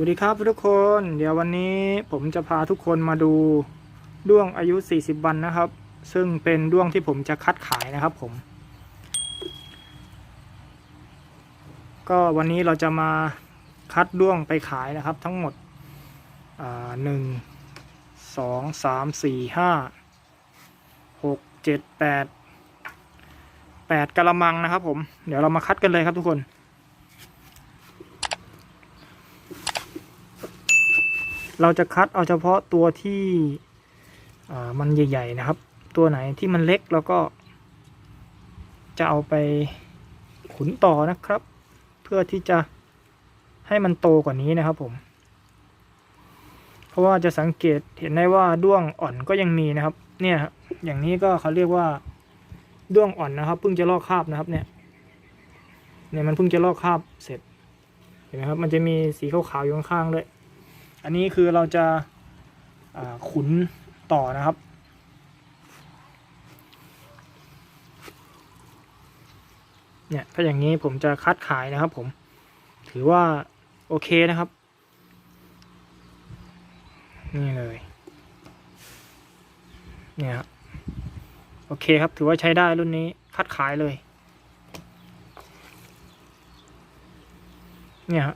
วัสดีครับทุกคน เดี๋ยววันนี้ผมจะพาทุกคนมาดูด้วงอายุ 40 วันนะครับ ซึ่งเป็นด้วงที่ผมจะคัดขายนะครับผม ก็วันนี้เราจะมาคัดด้วงไปขายนะครับ ทั้งหมดหนึ่งสองสามสี่ห้าหกเจ็ดแปดแปดกะละมังนะครับผม เดี๋ยวเรามาคัดกันเลยครับทุกคน เราจะคัดเอาเฉพาะตัวที่มันใหญ่ ๆ นะครับ ตัวไหนที่มันเล็กแล้วก็จะเอาไปขุนต่อนะครับ เพื่อที่จะให้มันโตกว่านี้นะครับผม เพราะว่าจะสังเกตเห็นได้ว่าด้วงอ่อนก็ยังมีนะครับ เนี่ยครับอย่างนี้ก็เขาเรียกว่าด้วงอ่อนนะครับเพิ่งจะลอกคราบนะครับเนี่ยเนี่ยมันเพิ่งจะลอกคราบเสร็จเห็นไหมครับมันจะมีสีขาวๆอยู่ข้างๆด้วย อันนี้คือเราจะาขุนต่อนะครับ เนี่ยถ้าอย่างนี้ผมจะคัดขายนะครับผม ถือว่าโอเคนะครับ นี่เลย เนี่ยครับโอเคครับ ถือว่าใช้ได้รุ่นนี้คัดขายเลย เนี่ยครั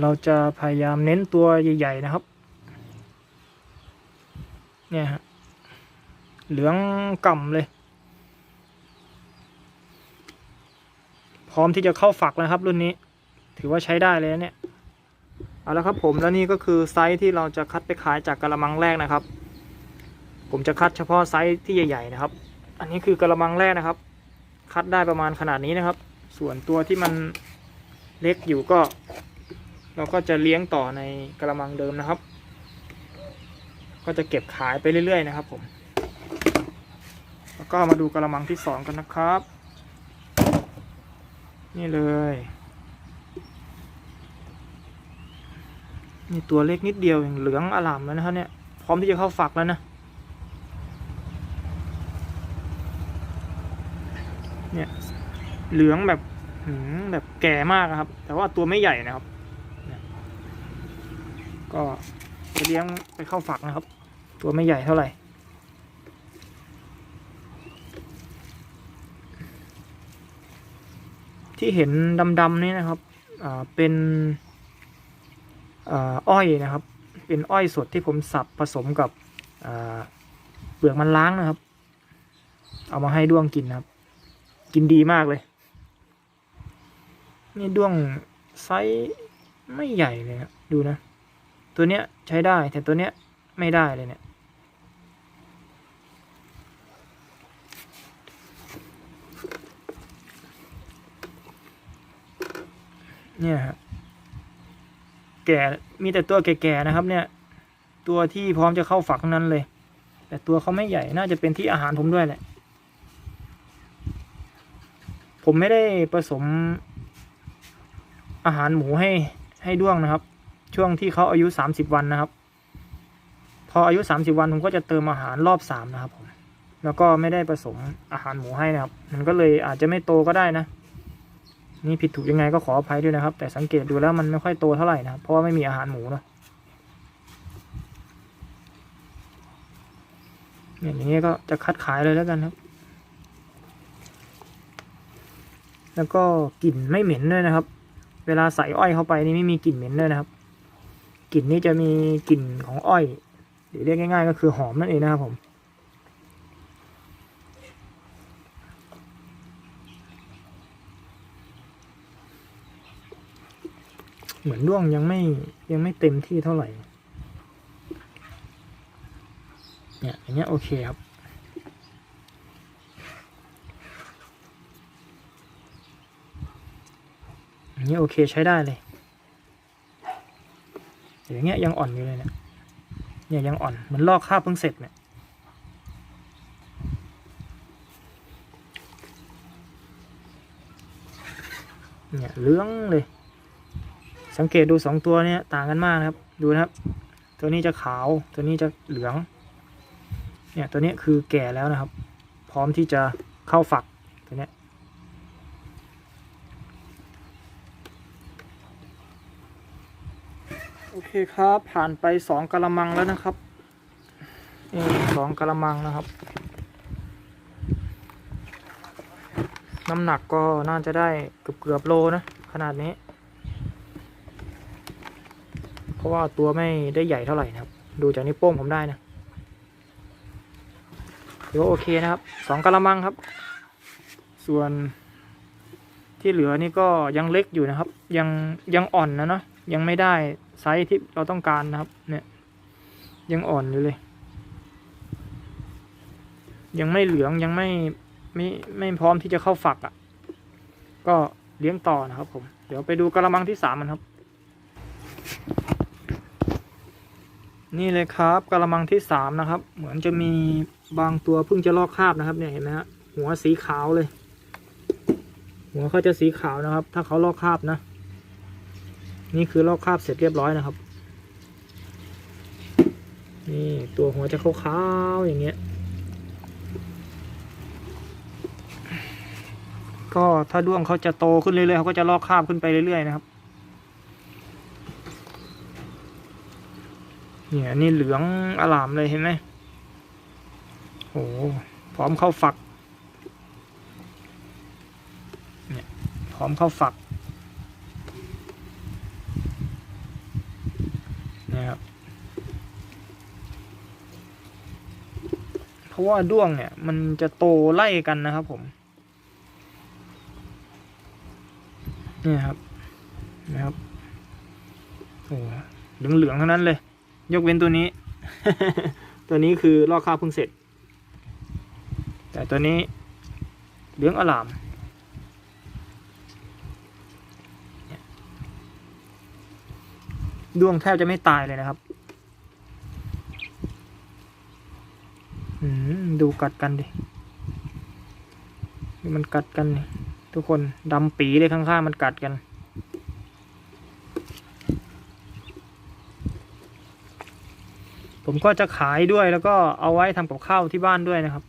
เราจะพยายามเน้นตัวใหญ่ ๆ นะครับ เนี่ยฮะ เหลืองก่ำเลย พร้อมที่จะเข้าฝักแล้วครับ รุ่นนี้ ถือว่าใช้ได้เลยเนี่ย เอาละครับผมแล้วนี่ก็คือไซส์ที่เราจะคัดไปขายจากกระมังแรกนะครับ ผมจะคัดเฉพาะไซส์ที่ใหญ่ ๆ นะครับ อันนี้คือกระมังแรกนะครับ คัดได้ประมาณขนาดนี้นะครับ ส่วนตัวที่มันเล็กอยู่ก็ เราก็จะเลี้ยงต่อในกระมังเดิมนะครับ ก็จะเก็บขายไปเรื่อยๆนะครับผมแล้วก็มาดูกระมังที่สองกันนะครับ นี่เลยนี่ตัวเล็กนิดเดียวอย่างเหลืองอลามแล้วนะครับเนี่ยพร้อมที่จะเข้าฝักแล้วนะเนี่ยเหลืองแบบแบบแก่มากครับ แต่ว่าตัวไม่ใหญ่นะครับ ก็จะเลี้ยงไปเข้าฝักนะครับ ตัวไม่ใหญ่เท่าไหร่ ที่เห็นดำๆนี่นะครับเป็นอ้อยนะครับ เป็นอ้อยสดที่ผมสับผสมกับเปลือกมันล้างนะครับ เอามาให้ด้วงกินนะครับ กินดีมากเลย นี่ด้วงไซส์ไม่ใหญ่เลยนะดูนะ ตัวเนี้ยใช้ได้แต่ตัวเนี้ยไม่ได้เลยเนี่ย เนี่ยฮะแก่มีแต่ตัวแก่ๆนะครับ เนี่ย ตัวที่พร้อมจะเข้าฝักนั้นเลย แต่ตัวเขาไม่ใหญ่น่าจะเป็นที่อาหารผมด้วยแหละ ผมไม่ได้ผสมอาหารหมูให้ให้ด้วงนะครับ ช่วงที่เขาอายุสามสิบวันนะครับ พออายุสามสิบวันผมก็จะเติมอาหารรอบสามนะครับผมแล้วก็ไม่ได้ผสมอาหารหมูให้นะครับ มันก็เลยอาจจะไม่โตก็ได้นะ นี่ผิดถูกยังไงก็ขออภัยด้วยนะครับ แต่สังเกตดูแล้วมันไม่ค่อยโตเท่าไหร่นะเพราะว่าไม่มีอาหารหมูเนาะเนี่ยอย่างนี้ก็จะคัดขายเลยแล้วกันครับ แล้วก็กลิ่นไม่เหม็นด้วยนะครับ เวลาใส่อ้อยเข้าไปนี่ไม่มีกลิ่นเหม็นด้วยนะครับ ลิ่นนี่จะมีกลิ่นของอ้อย หรือเรียกง่าย ๆ ก็คือหอมนั่นเองนะครับผม เหมือนด้วงยังไม่ยังไม่เต็มที่เท่าไหร่ เนี่ยอย่างเงี้ยโอเคครับอย่างเงี้ยโอเคใช้ได้เลย อย่างเงี้ยยังอ่อนอยู่เลยเนี่ยเนี่ยยังอ่อนเหมันลอกคราบเพิ่งเสร็จเนี่ยเนี่ยเหลื้องเลย สังเกตดูสองตัวเนี่ยต่างกันมากนะครับ ดูนะครับ ตัวนี้จะขาวตัวนี้จะเหลือง เนี่ยตัวนี้คือแก่แล้วนะครับ พร้อมที่จะเข้าฝักตัวเนี้ย โอเคครับผ่านไปสองกะละมังแล้วนะครับนี่สองกะละมังนะครับ น้ำหนักก็น่าจะได้เกือบเกือบโลนะ ขนาดนี้ เพราะว่าตัวไม่ได้ใหญ่เท่าไหร่นะครับ ดูจากนิ้วโป้งผมได้นะถือว่าโอเคนะครับสองกะละมังครับ ส่วนที่เหลือนี่ก็ยังเล็กอยู่นะครับ ยังยังอ่อนนะเนาะยังไม่ได้ ไซส์ที่เราต้องการนะครับ เนี่ย ยังอ่อนอยู่เลย ยังไม่เหลืองยังไม่ไม่ไม่พร้อมที่จะเข้าฝักอะ่ะ ก็เลี้ยงต่อนะครับผม เดี๋ยวไปดูกระมังที่สามมันครับ นี่เลยครับกระมังที่สามนะครับ เหมือนจะมีบางตัวเพิ่งจะลอกคราบนะครับ เนี่ยเห็นไหมฮะหัวสีขาวเลย หัวเขาจะสีขาวนะครับ ถ้าเขาลอกคราบนะ นี่คือลอกคราบเสร็จเรียบร้อยนะครับ นี่ตัวหัวจะขาวๆอย่างเงี้ย ก็ถ้าด้วงเขาจะโตขึ้นเรื่อยๆเขาก็จะลอกคราบขึ้นไปเรื่อยๆนะครับเนี่ยนี่เหลืองอลามเลยเห็นไหมโอ้โหพร้อมเข้าฝัก เนี่ยพร้อมเข้าฝัก นะครับ เพราะว่าด้วงเนี่ย มันจะโตไล่กันนะครับผม นี่ครับ นะครับ โอ้เหลืองเหลืองๆทั้งนั้นเลย ยกเว้นตัวนี้ ตัวนี้คือลอกข้าวเพิ่งเสร็จ แต่ตัวนี้เหลืองอลามเนี่ย ดวงแทบจะไม่ตายเลยนะครับดูกัดกันดิ มันกัดกันทุกคนดำปีเลยข้างๆมันกัดกัน ผมก็จะขายด้วยแล้วก็เอาไว้ทำกับข้าวที่บ้านด้วยนะครับ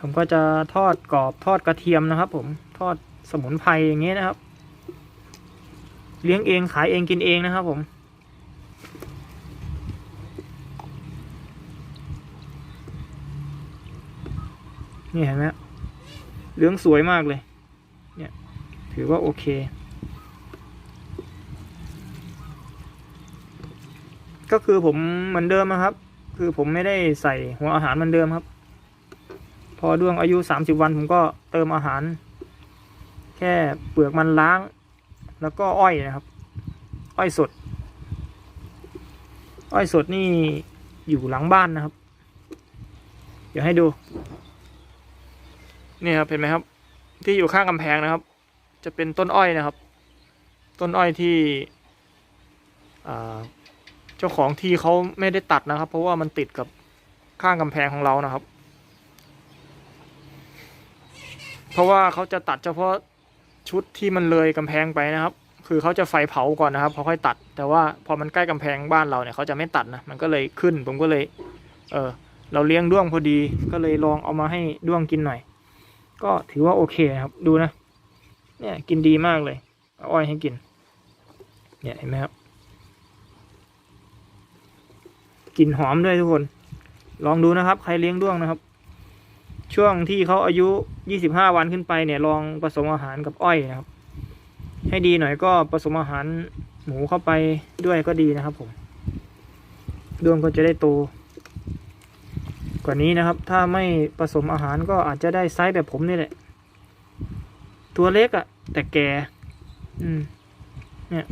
ผมก็จะทอดกรอบทอดกระเทียมนะครับ ผมทอดสมุนไพรอย่างเงี้ยนะครับ เลี้ยงเองขายเองกินเองนะครับผมนี่เห็นไหมเหลืองสวยมากเลย เนี่ย ถือว่าโอเค ก็คือผมเหมือนเดิมนะครับ คือผมไม่ได้ใส่หัวอาหารเหมือนเดิมครับ พอด้วงอายุสามสิบวันผมก็เติมอาหาร แค่เปลือกมันล้าง แล้วก็อ้อยนะครับ อ้อยสด อ้อยสดนี่อยู่หลังบ้านนะครับ เดี๋ยวให้ดู นี่ครับเห็นไหมครับ ที่อยู่ข้างกำแพงนะครับ จะเป็นต้นอ้อยนะครับ ต้นอ้อยที่เจ้าของที่เขาไม่ได้ตัดนะครับ เพราะว่ามันติดกับข้างกำแพงของเรานะครับ เพราะว่าเขาจะตัดเฉพาะ ชุดที่มันเลยกำแพงไปนะครับ คือเขาจะไฟเผาก่อนนะครับพอค่อยตัด แต่ว่าพอมันใกล้กำแพงบ้านเราเนี่ยเขาจะไม่ตัดนะมันก็เลยขึ้น ผมก็เลย เออเราเลี้ยงด้วงพอดีก็เลยลองเอามาให้ด้วงกินหน่อย ก็ถือว่าโอเคครับดูนะ เนี่ยกินดีมากเลยเอาอ้อยให้กิน เนี่ยเห็นไหมครับกลิ่นหอมด้วยทุกคน ลองดูนะครับ ใครเลี้ยงด้วงนะครับ ช่วงที่เขาอายุ 25 วันขึ้นไปเนี่ยลองผสมอาหารกับอ้อยนะครับ ให้ดีหน่อยก็ผสมอาหารหมูเข้าไปด้วยก็ดีนะครับผมด้วงก็จะได้โตกว่านี้นะครับ ถ้าไม่ผสมอาหารก็อาจจะได้ไซส์แบบผมนี่แหละ ตัวเล็กอะแต่แก่อืมเนี่ย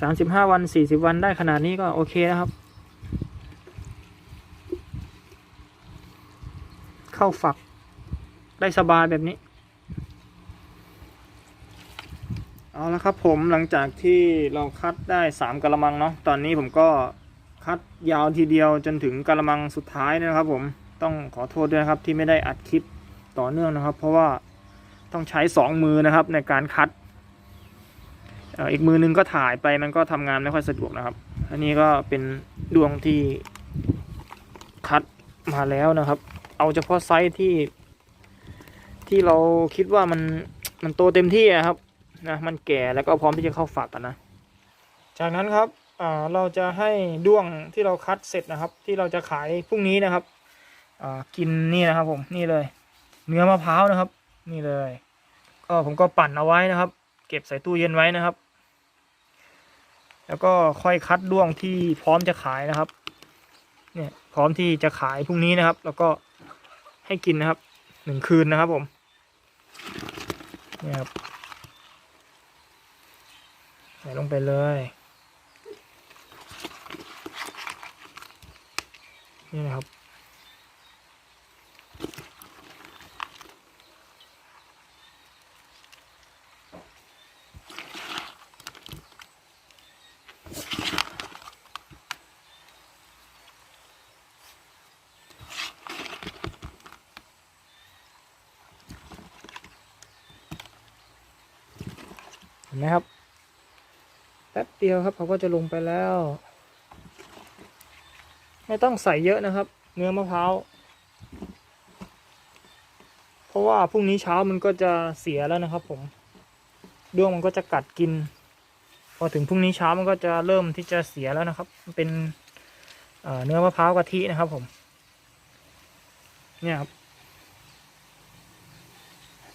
สามสิบห้าวันสี่สิบวันได้ขนาดนี้ก็โอเคนะครับ เข้าฝักได้สบายแบบนี้ เอาละครับผมหลังจากที่เราคัดได้สามกะละมังเนาะตอนนี้ผมก็คัดยาวทีเดียวจนถึงกะละมังสุดท้ายนะครับผมต้องขอโทษด้วยนะครับที่ไม่ได้อัดคลิปต่อเนื่องนะครับ เพราะว่าต้องใช้สองมือนะครับในการคัด อีกมือนึงก็ถ่ายไปมันก็ทำงานไม่ค่อยสะดวกนะครับ อันนี้ก็เป็นดวงที่คัดมาแล้วนะครับ เอาเฉพาะไซส์ที่ ที่เราคิดว่ามันมันโตเต็มที่อะครับนะมันแก่แล้วก็พร้อมที่จะเข้าฝักกันนะ จากนั้นครับอ่าเราจะให้ด้วงที่เราคัดเสร็จนะครับ ที่เราจะขายพรุ่งนี้นะครับอ่ากินนี่นะครับผมนี่เลย เนื้อมะพร้าวนะครับ นี่เลย ก็ผมก็ปั่นเอาไว้นะครับ เก็บใส่ตู้เย็นไว้นะครับ แล้วก็ค่อยคัดด้วงที่พร้อมจะขายนะครับ เนี่ยพร้อมที่จะขายพรุ่งนี้นะครับ แล้วก็ให้กินนะครับหนึ่งคืนนะครับผมเนี่ยครับใส่ลงไปเลยนี่นะครับ ไหมครับ แป๊บเดียวครับเขาก็จะลงไปแล้ว ไม่ต้องใส่เยอะนะครับ เนื้อมะพร้าวเพราะว่าพรุ่งนี้เช้ามันก็จะเสียแล้วนะครับ ผมด้วงมันก็จะกัดกิน พอถึงพรุ่งนี้เช้ามันก็จะเริ่มที่จะเสียแล้วนะครับ มันเป็นเเนื้อมะพร้าวกะทินะครับ ผม เนี่ยครับ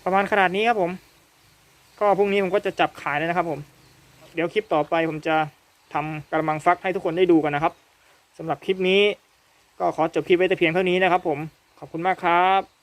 ประมาณขนาดนี้ครับผม ก็พรุ่งนี้ผมก็จะจับขายเลยนะครับผม เดี๋ยวคลิปต่อไปผมจะทำกระมังฟักให้ทุกคนได้ดูกันนะครับสำหรับคลิปนี้ ก็ขอจบคลิปไว้แต่เพียงเท่านี้นะครับ ผมขอบคุณมากครับ